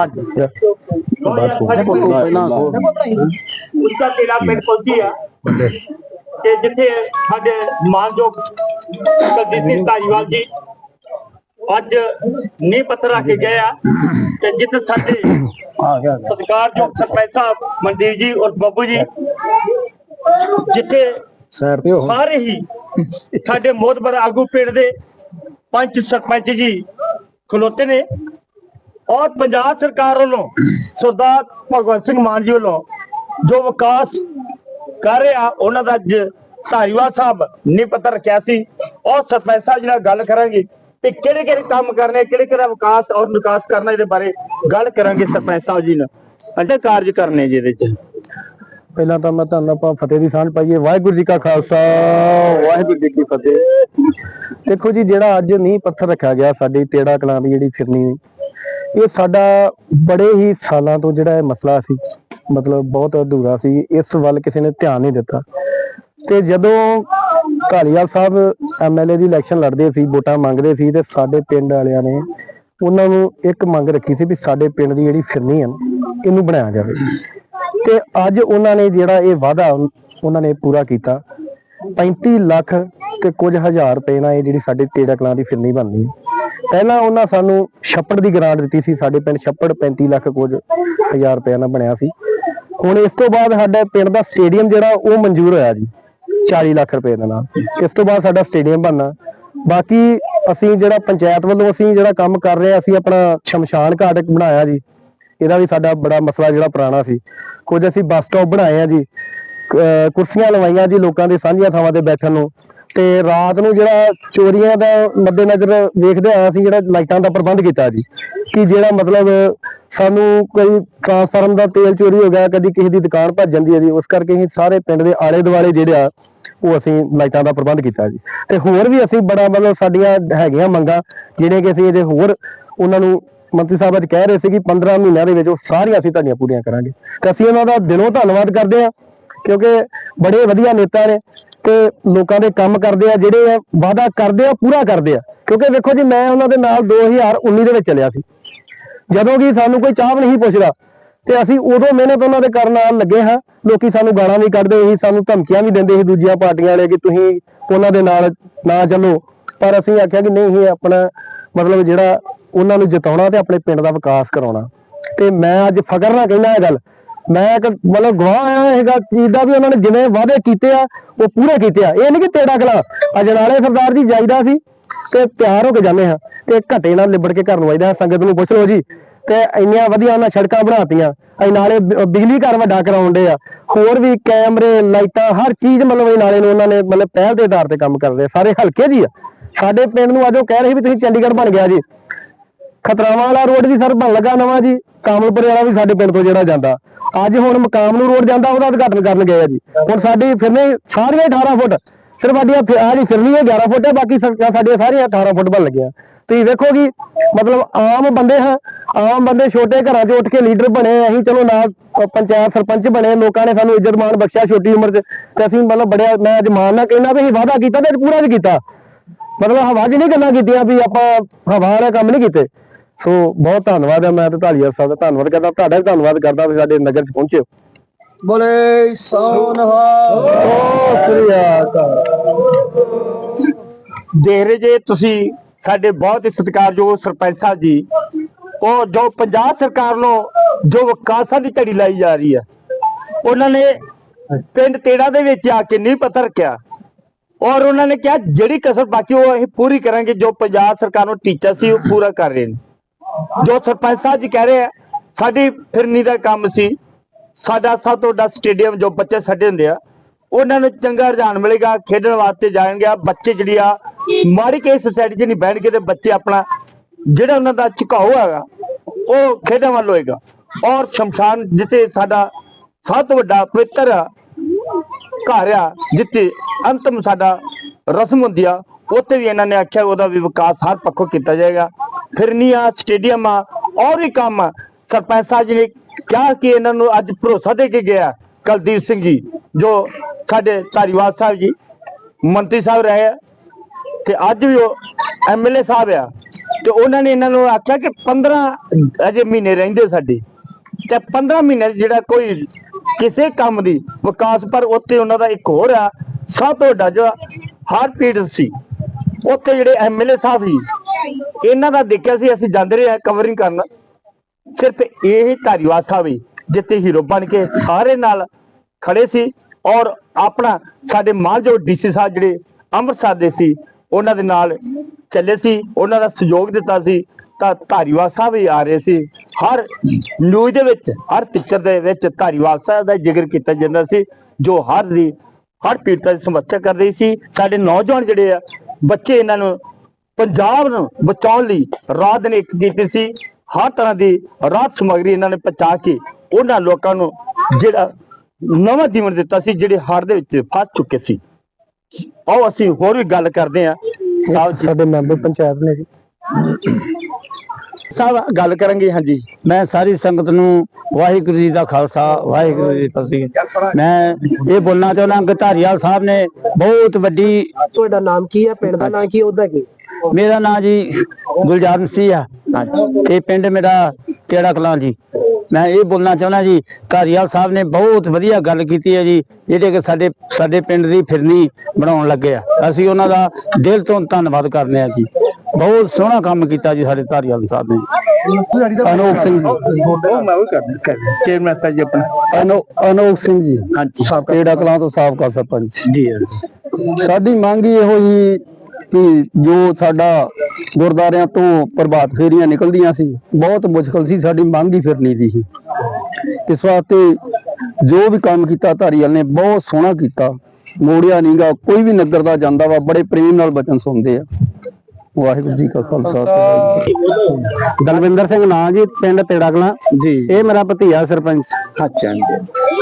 ਹਾਂਜੀ। ਪਹਿਲਾਂ ਉਸਦਾ ਤੇਰਾ ਪਿੰਡ ਪਹੁੰਚੀ ਆ ਤੇ ਜਿੱਥੇ ਸਾਡੇ ਮਾਨਯੋਗ ਕੁਲਦੀਪ ਸਿੰਘ ਧਾਰੀਵਾਲ ਜੀ ਅੱਜ ਨੀਂਹ ਪੱਥਰ ਰੱਖ ਕੇ ਗਏ ਆ ਤੇ ਜਿੱਥੇ ਸਾਡੇ ਆ ਗਿਆ ਸਤਿਕਾਰਯੋਗ ਸਰਪੰਚ ਸਾਹਿਬ ਮਨਦੀਪ ਜੀ ਔਰ ਬੱਬੂ ਜੀ ਜਿੱਥੇ ਸਾਈਡ ਤੇ ਹੋ ਸਾਰੇ ਹੀ ਸਾਡੇ ਮੋਦਬਰ ਆਗੂ ਪਿੰਡ ਦੇ ਪੰਚ ਸਰਪੰਚ ਜੀ ਖਲੋਤੇ ਨੇ। ਔਰ ਪੰਜਾਬ ਸਰਕਾਰ ਵੱਲੋਂ ਸਰਦਾਰ ਭਗਵੰਤ ਸਿੰਘ ਮਾਨ ਜੀ ਵੱਲੋਂ ਜੋ ਵਿਕਾਸ ਕਰ ਰਿਹਾ, ਉਹਨਾਂ ਦਾ ਅੱਜ ਧਾਰੀਵਾਲ ਸਾਹਿਬ ਨੇ ਪਤਾ ਰੱਖਿਆ ਸੀ। ਔਰ ਸਰਪੰਚ ਸਾਹਿਬ ਜੀ ਨਾਲ ਗੱਲ ਕਰਾਂਗੇ ਤੇ ਕਿਹੜੇ ਕਿਹੜੇ ਕੰਮ ਕਰਨੇ, ਕਿਹੜੇ ਕਿਹੜਾ ਵਿਕਾਸ ਔਰ ਵਿਕਾਸ ਕਰਨਾ, ਇਹਦੇ ਬਾਰੇ ਗੱਲ ਕਰਾਂਗੇ ਸਰਪੰਚ ਸਾਹਿਬ ਜੀ ਨਾਲ। ਅੰਡੇ ਕਾਰਜ ਕਰਨੇ ਜਿਹਦੇ ਚ। ਪਹਿਲਾਂ ਤਾਂ ਮੈਂ ਤੁਹਾਨੂੰ ਆਪਾਂ ਫਤਿਹ ਦੀ ਸਾਂਝ ਪਾਈਏ। ਵਾਹਿਗੁਰੂ ਜੀ ਕਾ ਖਾਲਸਾ, ਵਾਹਿਗੁਰੂ ਜੀ ਕੀ ਫਤਿਹ। ਦੇਖੋ ਜੀ, ਜਿਹੜਾ ਅੱਜ ਨੀਂਹ ਪੱਥਰ ਰੱਖਿਆ ਗਿਆ, ਸਾਡੀ ਤੇੜਾ ਕਲਾਂ ਦੀ ਜਿਹੜੀ ਫਿਰਨੀ ਇਹ ਸਾਡਾ ਬੜੇ ਹੀ ਸਾਲਾਂ ਤੋਂ ਜਿਹੜਾ ਇਹ ਮਸਲਾ ਸੀ, ਮਤਲਬ ਬਹੁਤ ਅਧੂਰਾ ਸੀ, ਇਸ ਵੱਲ ਕਿਸੇ ਨੇ ਧਿਆਨ ਨਹੀਂ ਦਿੱਤਾ। ਤੇ ਜਦੋਂ ਧਾਲੀਵਾਲ ਸਾਹਿਬ ਐਮਐਲਏ ਦੀ ਇਲੈਕਸ਼ਨ ਲੜਦੇ ਸੀ, ਵੋਟਾਂ ਮੰਗਦੇ ਸੀ, ਤੇ ਸਾਡੇ ਪਿੰਡ ਵਾਲਿਆਂ ਨੇ ਉਹਨਾਂ ਨੂੰ ਇੱਕ ਮੰਗ ਰੱਖੀ ਸੀ ਵੀ ਸਾਡੇ ਪਿੰਡ ਦੀ ਜਿਹੜੀ ਫਿਰਨੀ ਹੈ ਇਹਨੂੰ ਬਣਾਇਆ ਜਾਵੇ। ਤੇ ਅੱਜ ਉਹਨਾਂ ਨੇ ਜਿਹੜਾ ਇਹ ਵਾਅਦਾ ਉਹਨਾਂ ਨੇ ਪੂਰਾ ਕੀਤਾ 35 ਲੱਖ ਤੇ ਕੁਝ ਹਜ਼ਾਰ ਰੁਪਏ ਨਾਲ ਇਹ ਜਿਹੜੀ ਸਾਡੇ ਤੇੜਾ ਕਲਾਂ ਦੀ ਫਿਰਨੀ ਬਣਨੀ ਹੈ ਪਹਿਲਾਂ ਉਹਨਾਂ ਸਾਨੂੰ ਛੱਪੜ ਦੀ ਗ੍ਰਾਂਟ ਦਿੱਤੀ ਸੀ, ਸਾਡੇ ਪਿੰਡ ਛੱਪੜ 35 ਲੱਖ ਕੁਝ ਹਜ਼ਾਰ ਰੁਪਏ ਨਾਲ ਬਣਿਆ ਸੀ। ਹੁਣ ਇਸ ਤੋਂ ਬਾਅਦ ਸਾਡੇ ਪਿੰਡ ਦਾ ਸਟੇਡੀਅਮ ਜਿਹੜਾ, ਉਹ ਮਨਜ਼ੂਰ ਹੋਇਆ ਜੀ 40 ਲੱਖ ਰੁਪਏ ਦੇ ਨਾਲ। ਇਸ ਤੋਂ ਬਾਅਦ ਸਾਡਾ ਸਟੇਡੀਅਮ ਬਣਨਾ। ਬਾਕੀ ਅਸੀਂ ਜਿਹੜਾ ਪੰਚਾਇਤ ਵੱਲੋਂ ਅਸੀਂ ਜਿਹੜਾ ਕੰਮ ਕਰ ਰਹੇ ਹਾਂ, ਅਸੀਂ ਆਪਣਾ ਸ਼ਮਸ਼ਾਨ ਘਾਟ ਬਣਾਇਆ ਜੀ। ਇਹਦਾ ਵੀ ਸਾਡਾ ਬੜਾ ਮਸਲਾ ਜਿਹੜਾ ਪੁਰਾਣਾ ਸੀ। ਕੁਝ ਅਸੀਂ ਬੱਸ ਸਟਾਪ ਬਣਾਏ ਆ ਜੀ। ਕੁਰਸੀਆਂ ਲਵਾਈਆਂ ਜੀ ਲੋਕਾਂ ਦੇ, ਸਾਂਝੀਆਂ ਥਾਵਾਂ ਤੇ ਬੈਠਣ ਨੂੰ। ਤੇ ਰਾਤ ਨੂੰ ਜਿਹੜਾ ਚੋਰੀਆਂ ਦਾ ਮੱਦੇਨਜ਼ਰ ਵੇਖਦੇ ਆ ਅਸੀਂ ਜਿਹੜਾ ਲਾਈਟਾਂ ਦਾ ਪ੍ਰਬੰਧ ਕੀਤਾ ਜੀ, ਕਿ ਜਿਹੜਾ ਮਤਲਬ ਸਾਨੂੰ ਕੋਈ ਟਰਾਂਸਫਾਰਮ ਦਾ ਤੇਲ ਚੋਰੀ ਹੋ ਗਿਆ, ਕਦੀ ਕਿਸੇ ਦੀ ਦੁਕਾਨ ਭੱਜ ਜਾਂਦੀ ਹੈ ਜੀ, ਉਸ ਕਰਕੇ ਅਸੀਂ ਸਾਰੇ ਪਿੰਡ ਦੇ ਆਲੇ ਦੁਆਲੇ ਜਿਹੜੇ ਆ, ਉਹ ਅਸੀਂ ਲਾਈਟਾਂ ਦਾ ਪ੍ਰਬੰਧ ਕੀਤਾ ਜੀ। ਤੇ ਹੋਰ ਵੀ ਅਸੀਂ ਬੜਾ ਮਤਲਬ ਸਾਡੀਆਂ ਹੈਗੀਆਂ ਮੰਗਾਂ ਜਿਹੜੇ ਕਿ ਅਸੀਂ ਇਹਦੇ ਹੋਰ ਉਹਨਾਂ ਨੂੰ ਮੰਤਰੀ ਸਾਹਿਬ ਅੱਜ ਕਹਿ ਰਹੇ ਸੀ ਕਿ 15 ਮਹੀਨਿਆਂ ਦੇ ਵਿੱਚ ਉਹ ਸਾਰੀਆਂ ਅਸੀਂ ਤੁਹਾਡੀਆਂ ਪੂਰੀਆਂ ਕਰਾਂਗੇ। ਤੇ ਅਸੀਂ ਉਹਨਾਂ ਦਾ ਦਿਲੋਂ ਧੰਨਵਾਦ ਕਰਦੇ ਹਾਂ, ਕਿਉਂਕਿ ਬੜੇ ਵਧੀਆ ਨੇਤਾ ਨੇ ਤੇ ਲੋਕਾਂ ਦੇ ਕੰਮ ਕਰਦੇ ਆ, ਜਿਹੜੇ ਆ ਵਾਅਦਾ ਕਰਦੇ ਆ, ਪੂਰਾ ਕਰਦੇ ਆ। ਕਿਉਂਕਿ ਵੇਖੋ ਜੀ, ਮੈਂ ਉਹਨਾਂ ਦੇ ਨਾਲ 2019 ਦੇ ਵਿੱਚ ਚੱਲਿਆ ਸੀ। ਜਦੋਂ ਕਿ ਸਾਨੂੰ ਕੋਈ ਚਾਹ ਨਹੀਂ ਪੁੱਛਦਾ। ਤੇ ਅਸੀਂ ਉਦੋਂ ਮਿਹਨਤ ਉਹਨਾਂ ਦੇ ਕਰਨ ਨਾਲ ਲੱਗੇ ਹਾਂ। ਲੋਕੀ ਸਾਨੂੰ ਗਾਲਾਂ ਵੀ ਕੱਢਦੇ ਸੀ, ਸਾਨੂੰ ਧਮਕੀਆਂ ਵੀ ਦਿੰਦੇ ਸੀ ਦੂਜੀਆਂ ਪਾਰਟੀਆਂ ਵਾਲੇ ਕਿ ਤੁਸੀਂ ਉਹਨਾਂ ਦੇ ਨਾਲ ਨਾ ਚੱਲੋ। ਪਰ ਅਸੀਂ ਆਖਿਆ ਕਿ ਨਹੀਂ, ਇਹ ਆਪਣਾ ਮਤਲਬ ਜਿਹੜਾ ਉਹਨਾਂ ਨੂੰ ਜਿਤਾਉਣਾ ਤੇ ਆਪਣੇ ਪਿੰਡ ਦਾ ਵਿਕਾਸ ਕਰਾਉਣਾ। ਤੇ ਮੈਂ ਅੱਜ ਫ਼ਕਰ ਨਾਲ ਕਹਿੰਦਾ ਇਹ ਗੱਲ। ਮੈਂ ਇੱਕ ਮਤਲਬ ਗਵਾਹ ਆਇਆ ਹੈਗਾ ਚੀਜ਼ ਦਾ ਵੀ ਉਹਨਾਂ ਨੇ ਜਿਵੇਂ ਵਾਅਦੇ ਕੀਤੇ ਆ, ਉਹ ਪੂਰੇ ਕੀਤੇ ਆ। ਇਹ ਨਹੀਂ ਕਿ ਤੇੜਾ ਕਲਾ ਅਜਨਾਲੇ ਸਰਦਾਰ ਜੀ ਜਾਈਦਾ ਸੀ ਤੇ ਤਿਆਰ ਹੋ ਕੇ ਜਾਂਦੇ ਹਾਂ ਤੇ ਘਟੇ ਨਾਲ ਲਿਬੜ ਕੇ ਘਰ ਨੂੰ ਆਈਦਾ। ਸੰਗਤ ਨੂੰ ਪੁੱਛ ਲਓ ਜੀ ਤੇ ਇੰਨੀਆਂ ਵਧੀਆ ਉਹਨਾਂ ਸੜਕਾਂ ਬਣਾਤੀਆਂ। ਅਸੀਂ ਨਾਲੇ ਬਿਜਲੀ ਘਰ ਵੱਡਾ ਕਰਾਉਂਦੇ ਆ। ਹੋਰ ਵੀ ਕੈਮਰੇ, ਲਾਈਟਾਂ, ਹਰ ਚੀਜ਼ ਮਤਲਬ ਇਹ ਨਾਲੇ ਨੂੰ ਉਹਨਾਂ ਨੇ ਮਤਲਬ ਪਹਿਲ ਦੇ ਆਧਾਰ ਤੇ ਕੰਮ ਕਰਦੇ ਸਾਰੇ ਹਲਕੇ ਜੀ ਆ। ਸਾਡੇ ਪਿੰਡ ਨੂੰ ਅੱਜ ਉਹ ਕਹਿ ਰਹੇ ਸੀ ਵੀ ਤੁਸੀਂ ਚੰਡੀਗੜ੍ਹ ਬਣ ਗਿਆ ਜੀ। ਖਤਰਾਵਾਂ ਵਾਲਾ ਰੋਡ ਵੀ ਸਰ ਬਣ ਲੱਗਾ ਨਵਾਂ ਜੀ। ਕਾਮਲਪੁਰ ਵਾਲਾ ਵੀ ਸਾਡੇ ਪਿੰਡ ਤੋਂ ਜਿਹੜਾ ਜਾਂਦਾ। ਅੱਜ ਹੁਣ ਮਕਾਮ ਨੂੰ ਰੋਡ ਜਾਂਦਾ, ਉਹਦਾ ਉਦਘਾਟਨ ਕਰਨ ਗਏ ਆ ਜੀ। ਹੁਣ ਸਾਡੀ ਫਿਰਨੀ ਸਾਰੀਆਂ 18 ਫੁੱਟ, ਸਿਰਫ ਸਾਡੀਆਂ ਫਿ- ਜੀ ਫਿਰਨੀ ਹੈ 11 ਫੁੱਟ ਹੈ, ਬਾਕੀ ਸਾਡੀਆਂ ਸਾਰੀਆਂ 18 ਫੁੱਟ ਬਣ ਲੱਗੀਆਂ। ਤੁਸੀਂ ਵੇਖੋ ਜੀ, ਮਤਲਬ ਆਮ ਬੰਦੇ ਹਾਂ, ਆਮ ਬੰਦੇ ਛੋਟੇ ਘਰਾਂ 'ਚ ਉੱਠ ਕੇ ਲੀਡਰ ਬਣੇ ਅਸੀਂ ਚਲੋ ਨਾ ਪੰਚਾਇਤ ਸਰਪੰਚ ਬਣੇ, ਲੋਕਾਂ ਨੇ ਸਾਨੂੰ ਇੱਜ਼ਤ ਮਾਣ ਬਖਸ਼ਿਆ ਛੋਟੀ ਉਮਰ 'ਚ, ਤੇ ਅਸੀਂ ਮਤਲਬ ਬੜਿਆ, ਮੈਂ ਅੱਜ ਮਾਣ ਨਾਲ ਕਹਿਣਾ ਵੀ ਅਸੀਂ ਵਾਅਦਾ ਕੀਤਾ ਤੇ ਪੂਰਾ ਵੀ ਕੀਤਾ। ਮਤਲਬ ਹਵਾ 'ਚ ਨਹੀਂ ਗੱਲਾਂ ਕੀਤੀਆਂ ਵੀ ਆਪਾਂ ਹਵਾ ਵਾਲੇ ਕੰਮ ਨਹੀਂ ਕੀਤੇ। ਸੋ ਬਹੁਤ ਧੰਨਵਾਦ ਹੈ ਮੈਂ ਤੇ ਢਾਲੀਆ ਸਾਹਿਬ ਦਾ ਧੰਨਵਾਦ ਕਰਦਾ ਤੁਹਾਡਾ ਵੀ ਧੰਨਵਾਦ ਕਰਦਾ ਵੀ ਸਾਡੇ ਨਗਰ 'ਚ ਪਹੁੰਚੇ ਬੋਲੇ ਸੋਨਹਾ ਓ ਸ੍ਰੀ ਅਕਾਲ ਦੇਖ ਰਹੇ ਜੇ ਤੁਸੀਂ ਸਾਡੇ ਬਹੁਤ ਹੀ ਸਤਿਕਾਰਯੋਗ ਸਰਪੰਚ ਸਾਹਿਬ ਜੀ ਉਹ ਜੋ ਪੰਜਾਬ ਸਰਕਾਰ ਨੂੰ ਜੋ ਵਿਕਾਸਾਂ ਦੀ ਝੜੀ ਲਾਈ ਜਾ ਰਹੀ ਹੈ ਉਹਨਾਂ ਨੇ ਪਿੰਡ ਤੇੜਾ ਦੇ ਵਿੱਚ ਆ ਕੇ ਨਹੀਂ ਪਤਾ ਰੱਖਿਆ। ਔਰ ਉਹਨਾਂ ਨੇ ਕਿਹਾ ਜਿਹੜੀ ਕਸਰ ਬਾਕੀ ਉਹ ਅਸੀਂ ਪੂਰੀ ਕਰਾਂਗੇ ਜੋ ਪੰਜਾਬ ਸਰਕਾਰ ਨੂੰ ਟੀਚਾ ਸੀ ਉਹ ਪੂਰਾ ਕਰ ਰਹੇ ਨੇ। ਜੋ ਸਰਪੰਚ ਸਾਹਿਬ ਜੀ ਕਹਿ ਰਹੇ ਆ, ਸਾਡੀ ਫਿਰਨੀ ਦਾ ਕੰਮ ਸੀ। ਸਾਡਾ ਸਭ ਤੋਂ ਵੱਡਾ ਸਟੇਡੀਅਮ ਜੋ ਬੱਚੇ ਸਾਡੇ ਹੁੰਦੇ ਆ, ਉਹਨਾਂ ਨੂੰ ਚੰਗਾ ਰੁਝਾਨ ਮਿਲੇਗਾ, ਖੇਡਣ ਵਾਸਤੇ ਜਾਣਗੇ ਆ। ਬੱਚੇ ਜਿਹੜੀ ਆ, ਮਾੜੀ ਕੇ ਸੋਸਾਇਟੀ 'ਚ ਨਹੀਂ ਬਹਿਣਗੇ ਤੇ ਬੱਚੇ ਆਪਣਾ ਜਿਹੜਾ ਉਹਨਾਂ ਦਾ ਝੁਕਾਓ ਹੈਗਾ, ਉਹ ਖੇਡਾਂ ਵੱਲ ਹੋਏਗਾ। ਔਰ ਸ਼ਮਸ਼ਾਨ ਜਿੱਥੇ ਸਾਡਾ ਸਭ ਤੋਂ ਵੱਡਾ ਪਵਿੱਤਰ ਘਰ ਆ, ਜਿੱਥੇ ਅੰਤਮ ਸਾਡਾ ਰਸਮ ਹੁੰਦੀ ਆ, ਉੱਥੇ ਵੀ ਇਹਨਾਂ ਨੇ ਆਖਿਆ ਉਹਦਾ ਵੀ ਵਿਕਾਸ ਹਰ ਪੱਖੋਂ ਕੀਤਾ ਜਾਏਗਾ। ਫਿਰਨੀਆਂ ਸਟੇਡੀਅਮ ਆ ਔਰ ਵੀ ਕੰਮ ਸਰਪੰਚ ਸਾਹਿਬ ਜੀ ਨੇ ਕਿਹਾ ਕਿ ਇਹਨਾਂ ਨੂੰ ਅੱਜ ਭਰੋਸਾ ਦੇ ਕੇ ਗਿਆ ਕੁਲਦੀਪ ਸਿੰਘ ਜੀ, ਜੋ ਸਾਡੇ ਧਾਰੀਵਾਲ ਸਾਹਿਬ ਜੀ, ਮੰਤਰੀ ਸਾਹਿਬ ਰਹੇ ਆ, ਤੇ ਅੱਜ ਵੀ ਉਹ ਐਮਐਲਏ ਸਾਹਿਬ ਆ। ਤੇ ਉਹਨਾਂ ਨੇ ਇਹਨਾਂ ਨੂੰ ਆਖਿਆ ਕਿ 15 ਅਜੇ ਮਹੀਨੇ ਰਹਿੰਦੇ ਸਾਡੇ। ਤੇ 15 ਮਹੀਨੇ ਜਿਹੜਾ ਕੋਈ ਕਿਸੇ ਕੰਮ ਦੀ ਵਿਕਾਸ, ਪਰ ਉੱਥੇ ਉਹਨਾਂ ਦਾ ਇੱਕ ਹੋਰ ਆ, ਸਭ ਤੋਂ ਵੱਡਾ ਜੋ ਹਾਰਟਪੀਟ ਸੀ ਉੱਥੇ ਜਿਹੜੇ ਐਮਐਲਏ ਸਾਹਿਬ ਸੀ ਇਹਨਾਂ ਦਾ ਦੇਖਿਆ ਸੀ, ਅਸੀਂ ਜਾਂਦੇ ਰਹੇ ਕਵਰਿੰਗ ਕਰਨ। ਸਿਰਫ ਇਹ ਧਾਰੀਵਾਲ ਸਾਹਿਬ ਹੀ ਜਿੱਥੇ ਹੀਰੋ ਬਣ ਕੇ ਸਾਰੇ ਨਾਲ ਖੜੇ ਸੀ ਔਰ ਆਪਣਾ ਸਾਡੇ ਮਾਨਯੋਗ ਡੀਸੀ ਸਾਹਿਬ ਜਿਹੜੇ ਅੰਮ੍ਰਿਤਸਰ ਦੇ ਸੀ, ਉਹਨਾਂ ਦੇ ਨਾਲ ਚੱਲੇ ਸੀ, ਉਹਨਾਂ ਦਾ ਸਹਿਯੋਗ ਦਿੱਤਾ ਸੀ। ਤਾਂ ਧਾਰੀਵਾਲ ਸਾਹਿਬ ਹੀ ਆ ਰਹੇ ਸੀ। ਹਰ ਨਿਊਜ਼ ਦੇ ਵਿੱਚ, ਹਰ ਪਿਕਚਰ ਦੇ ਵਿੱਚ ਧਾਰੀਵਾਲ ਸਾਹਿਬ ਦਾ ਜ਼ਿਕਰ ਕੀਤਾ ਜਾਂਦਾ ਸੀ, ਜੋ ਹਰ ਦੀ, ਹਰ ਪੀੜਤਾਂ ਦੀ ਸਮੱਸਿਆ ਕਰ ਰਹੀ ਸੀ। ਸਾਡੇ ਨੌਜਵਾਨ ਜਿਹੜੇ ਆ, ਬੱਚੇ ਇਹਨਾਂ ਨੂੰ ਪੰਜਾਬ ਨੂੰ ਬਚਾਉਣ ਲਈ ਰਾਤ ਦਿਨ ਇੱਕ ਕੀਤੀ ਸੀ। ਹਰ ਤਰ੍ਹਾਂ ਦੀ ਰਾਤ ਸਮਗਰੀ ਇਹਨਾਂ ਨੇ ਪਹੁੰਚਾ ਕੇ ਉਹਨਾਂ ਲੋਕਾਂ ਨੂੰ ਜਿਹੜਾ ਨਵਾਂ ਜੀਵਨ ਦਿੱਤਾ ਸੀ ਜਿਹੜੇ ਹੜ੍ਹ ਦੇ ਵਿੱਚ ਫਸ ਚੁੱਕੇ ਸੀ। ਆਓ ਅਸੀਂ ਹੋਰ ਵੀ ਗੱਲ ਕਰਦੇ ਜੀ ਸਾਡੇ ਮੈਂਬਰ ਪੰਚਾਇਤ ਨੇ ਜੀ। ਸਾਹਿਬ ਗੱਲ ਕਰਾਂਗੇ ਹਾਂਜੀ। ਮੈਂ ਸਾਰੀ ਸੰਗਤ ਨੂੰ ਵਾਹਿਗੁਰੂ ਜੀ ਦਾ ਖਾਲਸਾ ਵਾਹਿਗੁਰੂ ਜੀ ਕੀ ਫਤਿਹ ਮੈਂ ਇਹ ਬੋਲਣਾ ਚਾਹੁੰਦਾ ਕਿ ਧਾਰੀਵਾਲ ਸਾਹਿਬ ਨੇ ਬਹੁਤ ਵੱਡੀ ਤੁਹਾਡਾ ਨਾਮ ਕੀ ਹੈ? ਪਿੰਡ ਦਾ ਨਾਮ ਕੀ ਉਹਦਾ ਕੀ? ਮੇਰਾ ਨਾਮ ਜੀ ਗੁਲਜ਼ਾਰ ਮਸੀਹ ਆ। ਇਹ ਪਿੰਡ ਮੇਰਾ ਕਿਹੜਾ ਕਲਾਂ ਜੀ। ਮੈਂ ਇਹ ਬੋਲਣਾ ਚਾਹੁੰਦਾ ਜੀ ਧਾਰੀਵਾਲ ਸਾਹਿਬ ਨੇ ਬਹੁਤ ਵਧੀਆ ਗੱਲ ਕੀਤੀ ਹੈ ਜੀ ਜਿਹੜੇ ਕਿ ਸਾਡੇ ਸਾਡੇ ਪਿੰਡ ਦੀ ਫਿਰਨੀ ਬਣਾਉਣ ਲੱਗੇ ਆ। ਅਸੀਂ ਉਹਨਾਂ ਦਾ ਦਿਲ ਤੋਂ ਧੰਨਵਾਦ ਕਰਨੇ ਆ ਜੀ। ਬਹੁਤ ਸੋਹਣਾ ਕੰਮ ਕੀਤਾ ਜੀ ਸਾਡੇ ਧਾਰੀਵਾਲ ਸਾਹਿਬ ਨੇ। ਅਨੋਖ ਸਿੰਘ ਜੀ। ਮੈਂ ਉਹ ਕਰਦਾ ਚੇਅਰਮੈਨ ਸਾਹਿਬ ਜੀ ਆਪਣਾ। ਅਨੋ ਅਨੋਖ ਸਿੰਘ ਜੀ। ਹਾਂਜੀ। ਕਿਹੜਾ ਕਲਾਂ ਤੋਂ ਸਾਬਕਾ ਸਰਪੰਚ। ਜੀ ਸਾਡੀ ਮੰਗ ਇਹੋ ਹੀ ਕਿ ਜੋ ਸਾਡਾ ਗੁਰਦਾਰਿਆਂ ਤੋਂ ਪ੍ਰਭਾਤ ਫੇਰੀਆਂ ਨਿਕਲਦੀਆਂ ਸੀ ਬਹੁਤ ਮੁਸ਼ਕਲ ਸੀ ਸਾਡੀ ਮੰਗ ਹੀ ਫਿਰਨੀ ਦੀ ਸੀ। ਇਸ ਵਾਸਤੇ ਜੋ ਵੀ ਕੰਮ ਕੀਤਾ ਧਾਰੀਵਾਲ ਨੇ ਬਹੁਤ ਸੋਹਣਾ ਕੀਤਾ। ਮੋੜਿਆ ਨਹੀਂਗਾ ਕੋਈ ਵੀ ਨਗਰ ਦਾ ਜਾਂਦਾ ਵਾ ਬੜੇ ਪ੍ਰੇਮ ਨਾਲ ਬਚਨ ਸੁਣਦੇ ਆ। ਵਾਹਿਗੁਰੂ ਜੀ ਕਾ ਖਾਲਸਾ। ਦਲਵਿੰਦਰ ਸਿੰਘ ਨਾਂ ਜੀ ਪਿੰਡ ਤੇੜਾ ਕਲਾਂ ਜੀ। ਇਹ ਮੇਰਾ ਭਤੀਆ ਸਰਪੰਚ। ਅੱਛਾ ਜੀ।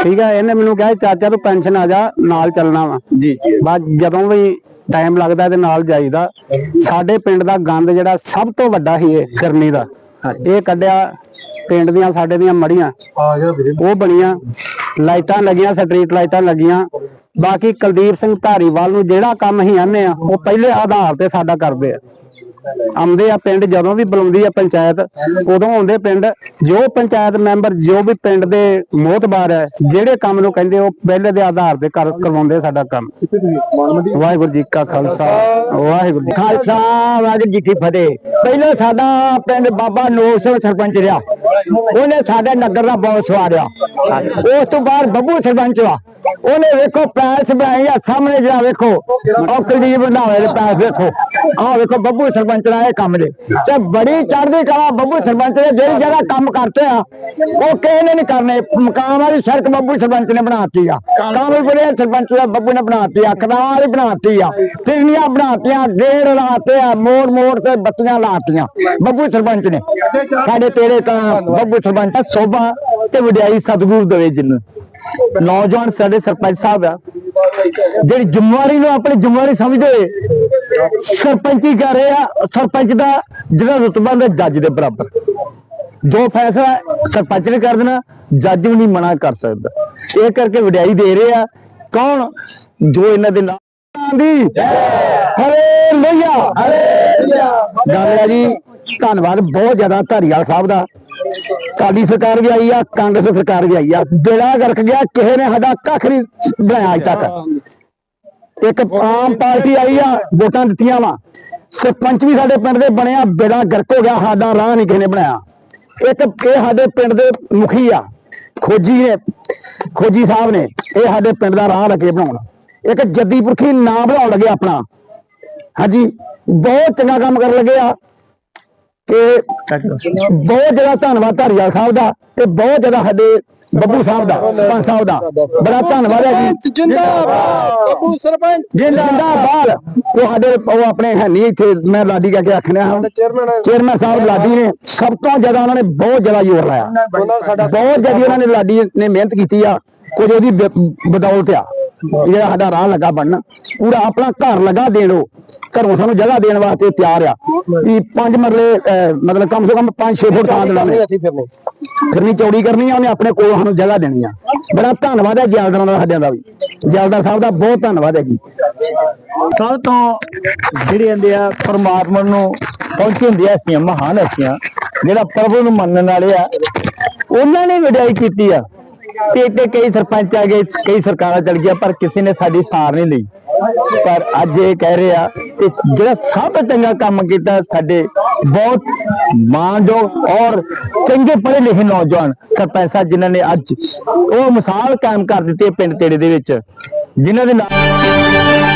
ਠੀਕ ਹੈ ਇਹਨੇ ਮੈਨੂੰ ਕਿਹਾ ਚਾਚਾ ਤੂੰ ਪੈਨਸ਼ਨ ਆ ਜਾ ਨਾਲ ਚੱਲਣਾ ਵਾ। ਜੀ ਜੀ। ਬਾਅਦ ਜਦੋਂ ਵੀ ਟਾਈਮ ਲੱਗਦਾ ਇਹਦੇ ਨਾਲ ਜਾਈਦਾ। ਸਾਡੇ ਪਿੰਡ ਦਾ ਗੰਦ ਜਿਹੜਾ ਸਭ ਤੋਂ ਵੱਡਾ ਹੀ ਇਹ ਫਿਰਨੀ ਦਾ। ਇਹ ਕੱਢਿਆ ਪਿੰਡ ਦੀਆਂ ਸਾਡੇ ਦੀਆਂ ਮੜੀਆਂ। ਉਹ ਬਣੀਆਂ। ਲਾਈਟਾਂ ਲੱਗੀਆਂ ਸਟਰੀਟ ਲਾਈਟਾਂ ਲੱਗੀਆਂ। ਬਾਕੀ ਕੁਲਦੀਪ ਸਿੰਘ ਧਾਰੀਵਾਲ ਨੂੰ ਜਿਹੜਾ ਕੰਮ ਹੀ ਆਨੇ ਆ ਉਹ ਪਹਿਲੇ ਆਧਾਰ ਤੇ ਸਾਡਾ ਕਰਦੇ ਆ। ਆਉਂਦੇ ਆ ਪਿੰਡ, ਜਦੋਂ ਵੀ ਬੁਲਾਉਂਦੀ ਆ ਪੰਚਾਇਤ, ਉਦੋਂ ਆਉਂਦੇ ਪਿੰਡ, ਜੋ ਪੰਚਾਇਤ ਮੈਂਬਰ, ਜੋ ਵੀ ਪਿੰਡ ਦੇ ਮੋਹਤਬਾਰ ਹੈ ਜਿਹੜੇ ਕੰਮ ਨੂੰ ਕਹਿੰਦੇ ਉਹ ਪਹਿਲੇ ਦੇ ਆਧਾਰ ਤੇ ਕਰਵਾਉਂਦੇ ਸਾਡਾ ਕੰਮ। ਵਾਹਿਗੁਰੂ ਜੀ ਕਾ ਖਾਲਸਾ, ਵਾਹਿਗੁਰੂ ਜੀ ਖਾਲਸਾ, ਵਾਹਿਗੁਰੂ ਜੀ ਕੀ ਫਤਿਹ। ਪਹਿਲਾਂ ਸਾਡਾ ਪਿੰਡ ਬਾਬਾ ਨੂਰ ਸਿੰਘ ਸਰਪੰਚ ਰਿਹਾ। ਉਹਨੇ ਸਾਡੇ ਨਗਰ ਦਾ ਬਹੁਤ ਸਵਾਰਿਆ। ਉਸ ਤੋਂ ਬਾਅਦ ਬੱਬੂ ਸਰਪੰਚ ਵਾ। ਉਹਨੇ ਵੇਖੋ ਪੈਸ ਬਣਾਏ ਆ ਸਾਹਮਣੇ ਜਿਹੜਾ ਵੇਖੋ, ਉਹ ਕੁਲਦੀਪ ਬਣਾਵੇ ਦੇ ਪੈਸ ਵੇਖੋ। ਆਹ ਵੇਖੋ ਬੱਬੂ ਸਰਪੰਚ ਦਾ ਇਹ ਕੰਮ ਜੇ। ਤੇ ਬੜੀ ਚੜ੍ਹਦੀ ਕਲਾ ਬੱਬੂ ਸਰਪੰਚ ਨੇ ਜਿਹੜੀ ਜਗ੍ਹਾ ਕੰਮ ਕਰਤੇ ਆ, ਉਹ ਕਿਸੇ ਨੇ ਨਹੀਂ ਕਰਨੇ। ਮਕਾਮ ਵਾਲੀ ਸੜਕ ਬੱਬੂ ਸਰਪੰਚ ਨੇ ਬਣਾਤੀ ਆ। ਕਾਮਲਪੁਰੇ ਸਰਪੰਚ ਦਾ ਬੱਬੂ ਨੇ ਬਣਾਤੀ ਆ ਕਦਾਂ ਵਾਲੀ ਬਣਾਤੀ ਆ। ਤਿੰਨੀਆਂ ਬਣਾਤੀਆਂ, ਗੇੜ ਲਾਤੇ ਆ, ਮੋੜ ਮੋੜ ਤੇ ਬੱਤੀਆਂ ਲਾਤੀਆਂ ਬੱਬੂ ਸਰਪੰਚ ਨੇ। ਸਾਡੇ ਤੇਰੇ ਤਾਂ ਬੱਬੂ ਸਰਪੰਚ ਦਾ ਸੋਭਾ ਤੇ ਵਡਿਆਈ ਸਤਿਗੁਰੂ ਦੇਵੇ ਜਿੰਨ। ਨੌਜਵਾਨ ਸਾਡੇ ਸਰਪੰਚ ਸਾਹਿਬ ਆ। ਜਿਹੜੀ ਜ਼ਿੰਮੇਵਾਰੀ ਨੂੰ ਆਪਣੀ ਜ਼ਿੰਮੇਵਾਰੀ ਸਮਝਦੇ ਹੋਏ ਸਰਪੰਚੀ ਕਰ ਰਹੇ ਆ ਸਰਪੰਚ ਦਾ ਜਿਹੜਾ ਰੁਤਬਾ ਹੁੰਦਾ ਜੱਜ ਦੇ ਬਰਾਬਰ। ਜੋ ਫੈਸਲਾ ਸਰਪੰਚ ਨੇ ਕਰ ਦੇਣਾ ਜੱਜ ਵੀ ਨਹੀਂ ਮਨਾ ਕਰ ਸਕਦਾ। ਇਹ ਕਰਕੇ ਵਡਿਆਈ ਦੇ ਰਹੇ ਆ। ਕੌਣ? ਜੋ ਇਹਨਾਂ ਦੇ ਨਾਲ ਦੀ। ਹਾਲੇਲੂਇਆ ਹਾਲੇਲੂਇਆ ਗੱਲ ਹੈ ਜੀ। ਧੰਨਵਾਦ ਬਹੁਤ ਜ਼ਿਆਦਾ ਧਾਰੀਵਾਲ ਸਾਹਿਬ ਦਾ। ਕਾਲੀ ਸਰਕਾਰ ਵੀ ਆਈ ਆ, ਕਾਂਗਰਸ ਸਰਕਾਰ ਵੀ ਆਈ ਆ। ਬੇੜਾ ਗਰਕ ਗਿਆ, ਕਿਸੇ ਨੇ ਸਾਡਾ ਕੱਖ ਨਹੀਂ ਬਣਾਇਆ ਅਜ ਤੱਕ। ਇੱਕ ਆਮ ਪਾਰਟੀ ਆਈ ਆ, ਵੋਟਾਂ ਦਿੱਤੀਆਂ ਵਾ। ਸਰਪੰਚ ਵੀ ਸਾਡੇ ਪਿੰਡ ਦੇ ਬਣਿਆ, ਬੇੜਾ ਗਰਕ ਹੋ ਗਿਆ, ਸਾਡਾ ਰਾਹ ਨਹੀਂ ਕਿਸੇ ਨੇ ਬਣਾਇਆ। ਇੱਕ ਇਹ ਸਾਡੇ ਪਿੰਡ ਦੇ ਮੁਖੀ ਆ, ਖੋਜੀ ਨੇ, ਖੋਜੀ ਸਾਹਿਬ ਨੇ, ਇਹ ਸਾਡੇ ਪਿੰਡ ਦਾ ਰਾਹ ਲੱਗੇ ਬਣਾਉਣ। ਇੱਕ ਜੱਦੀ ਪੁਰਖੀ ਨਾਂ ਬਣਾਉਣ ਲੱਗੇ ਆਪਣਾ। ਹਾਂਜੀ, ਬਹੁਤ ਚੰਗਾ ਕੰਮ ਕਰਨ ਲੱਗੇ ਆ। ਕਿ ਬਹੁਤ ਜ਼ਿਆਦਾ ਧੰਨਵਾਦ ਧਾਰੀਵਾਲ ਸਾਹਿਬ ਦਾ ਤੇ ਬਹੁਤ ਜ਼ਿਆਦਾ ਸਾਡੇ ਬੱਬੂ ਸਾਹਿਬ ਦਾ ਸਰਪੰਚ ਸਾਹਿਬ ਦਾ। ਬੜਾ ਧੰਨਵਾਦ ਹੈ ਜੀ। ਜਿੰਦਾਬਾਦ। ਬੱਬੂ ਸਰਪੰਚ। ਜਿੰਦਾਬਾਦ। ਤੁਹਾਡੇ ਉਹ ਆਪਣੇ ਹੈ ਨਹੀਂ ਇੱਥੇ ਮੈਂ ਲਾਡੀ ਕਹਿ ਕੇ ਆਖਣਿਆ ਹਾਂ। ਚੇਅਰਮੈਨ ਸਾਹਿਬ ਲਾਡੀ ਨੇ ਸਭ ਤੋਂ ਜ਼ਿਆਦਾ ਉਹਨਾਂ ਨੇ ਬਹੁਤ ਜ਼ਿਆਦਾ ਜ਼ੋਰ ਲਾਇਆ। ਬਹੁਤ ਜ਼ਿਆਦਾ ਉਹਨਾਂ ਨੇ ਲਾਡੀ ਨੇ ਮਿਹਨਤ ਕੀਤੀ ਆ ਕੁਝ ਉਹਦੀ ਬਦੌਲਤ ਆ। ਜਿਹੜਾ ਸਾਡਾ ਰਾਹ ਲੱਗਾ ਬਣਨਾ ਪੂਰਾ ਆਪਣਾ ਘਰ ਲਗਾ ਦੇਣ ਉਹ। ਘਰੋਂ ਸਾਨੂੰ ਜਗ੍ਹਾ ਦੇਣ ਵਾਸਤੇ ਤਿਆਰ ਆ। ਵੀ ਪੰਜ ਮਰਲੇ ਮਤਲਬ ਕਮ ਸੇ ਕਮ 5-6 ਫੁੱਟ ਥਾਂ ਦੇਣਾ ਨੇ ਫਿਰਨੀ ਚੌੜੀ ਕਰਨੀ ਆ ਉਹਨੇ ਆਪਣੇ ਕੋਲ ਸਾਨੂੰ ਜਗ੍ਹਾ ਦੇਣੀ ਆ। ਬੜਾ ਧੰਨਵਾਦ ਹੈ ਜੈਲਦਾਰਾਂ ਦਾ ਸਾਡਿਆਂ ਦਾ ਵੀ। ਜੈਲਦਾਰ ਸਾਹਿਬ ਦਾ ਬਹੁਤ ਧੰਨਵਾਦ ਹੈ ਜੀ। ਸਭ ਤੋਂ ਜਿਹੜੇ ਹੁੰਦੇ ਆ ਪਰਮਾਤਮਾ ਨੂੰ ਪਹੁੰਚੀ ਹੁੰਦੀਆਂ ਹਸਤੀਆਂ ਮਹਾਨ ਹਸਤੀਆਂ ਜਿਹੜਾ ਪ੍ਰਭੂ ਨੂੰ ਮੰਨਣ ਵਾਲੇ ਆ ਉਹਨਾਂ ਨੇ ਵਡਿਆਈ ਕੀਤੀ ਆ। ਤੇ ਇੱਥੇ ਕਈ ਸਰਪੰਚ ਆ ਗਏ, ਕਈ ਸਰਕਾਰਾਂ ਚਲ ਗਈਆਂ, ਪਰ ਕਿਸੇ ਨੇ ਸਾਡੀ ਸਾਰ ਨਹੀਂ ਲਈ। ਪਰ ਅੱਜ ਇਹ ਕਹਿ ਰਹੇ ਆ ਕਿ ਜਿਹੜਾ ਸਭ ਤੋਂ ਚੰਗਾ ਕੰਮ ਕੀਤਾ ਸਾਡੇ ਬਹੁਤ ਮਾਣਯੋਗ ਔਰ ਚੰਗੇ ਪੜ੍ਹੇ ਲਿਖੇ ਨੌਜਵਾਨ ਸਰਪੰਚ ਸਾਹਿਬ ਜਿਨ੍ਹਾਂ ਨੇ ਅੱਜ ਉਹ ਮਿਸਾਲ ਕਾਇਮ ਕਰ ਦਿੱਤੀ ਪਿੰਡ ਤੇੜੇ ਦੇ ਵਿੱਚ, ਜਿਨ੍ਹਾਂ ਦੇ ਨਾਲ